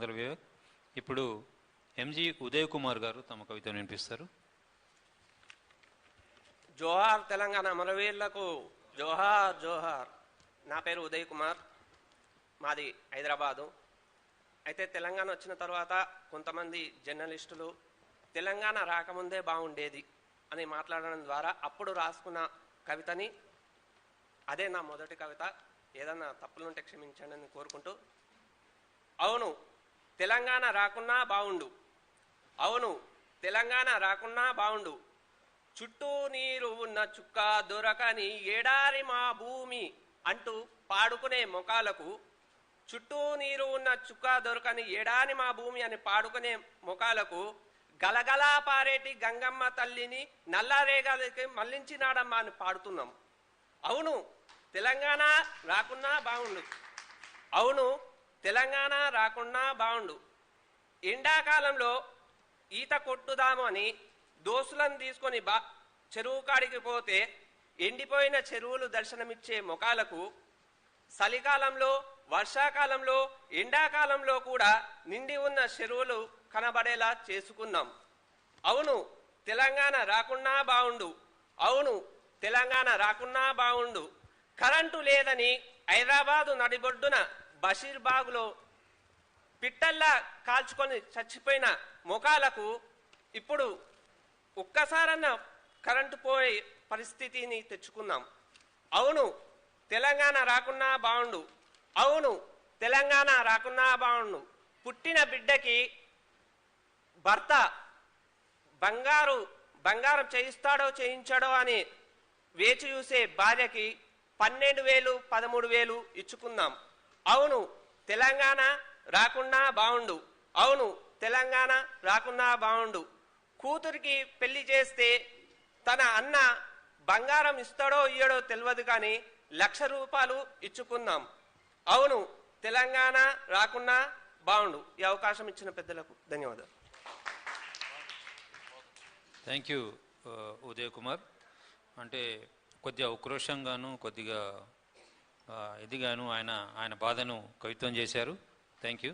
చంద్ర వివేక్ ఇప్పుడు ఎంజి ఉదయ్ కుమార్ గారు తమ కవితను వినిపిస్తారు. జోహార్ తెలంగాణ అమరవీరులకు జోహార్ జోహార్. నా పేరు ఉదయ్ కుమార్. మాది హైదరాబాదు. అయితే తెలంగాణ వచ్చిన తర్వాత కొంతమంది జర్నలిస్టులు తెలంగాణ రాకముందే బాగుండేది అని మాట్లాడడం ద్వారా అప్పుడు రాసుకున్న కవితని అదే నా మొదటి కవిత. ఏదన్నా తప్పులుంటే క్షమించండి అని కోరుకుంటూ అవును తెలంగాణ రాకున్నా బాగుండు అవును తెలంగాణ రాకున్నా బాగుండు చుట్టూ నీరు ఉన్న చుక్క దొరకని ఏడారి మా భూమి అంటూ పాడుకునే ముఖాలకు చుట్టూ నీరు ఉన్న చుక్క దొరకని ఏడాని మా భూమి అని పాడుకునే ముఖాలకు గలగలా పారేటి గంగమ్మ తల్లిని నల్లరేగలకి మళ్ళించినాడమ్మా అని పాడుతున్నాం. అవును తెలంగాణ రాకున్నా బాగుండు అవును తెలంగాణ రాకున్నా బాగుండు ఎండాకాలంలో ఈత కొట్టుదాము అని దోసులను తీసుకొని బా చెరువు కాడికి పోతే ఎండిపోయిన చెరువులు దర్శనమిచ్చే మొకాలకు చలికాలంలో వర్షాకాలంలో ఎండాకాలంలో కూడా నిండి ఉన్న చెరువులు కనబడేలా చేసుకున్నాం. అవును తెలంగాణ రాకున్నా బాగుండు అవును తెలంగాణ రాకున్నా బాగుండు కరెంటు లేదని హైదరాబాదు నడిబొడ్డున బషీర్బాగ్లో పిట్టల్లా కాల్చుకొని చచ్చిపోయిన ముఖాలకు ఇప్పుడు ఒక్కసారన్న కరెంటు పోయే పరిస్థితిని తెచ్చుకున్నాం అవును తెలంగాణ రాకున్నా బాగుండు అవును తెలంగాణ రాకున్నా బాగుండు పుట్టిన బిడ్డకి భర్త బంగారు బంగారం చేయిస్తాడో చేయించాడో అని వేచి చూసే భార్యకి పన్నెండు వేలు పదమూడు వేలు ఇచ్చుకుందాం. అవును తెలంగాణ రాకుండా బాగుండు అవును తెలంగాణ రాకున్నా బాగుండు కూతురికి పెళ్ళి చేస్తే తన అన్న బంగారం ఇస్తాడో ఇయ్యడో తెలియదు కానీ లక్ష రూపాయలు ఇచ్చుకుందాం అవును తెలంగాణ రాకున్నా బాగుండు ఈ అవకాశం ఇచ్చిన పెద్దలకు ధన్యవాదాలు. థ్యాంక్ యూ ఉదయ్ కుమార్ అంటే కొద్దిగా ఉక్రోషంగాను కొద్దిగా ఆ, ఇదిగాను ఆయన ఆయన బాధను కవిత్వం చేశారు. Thank you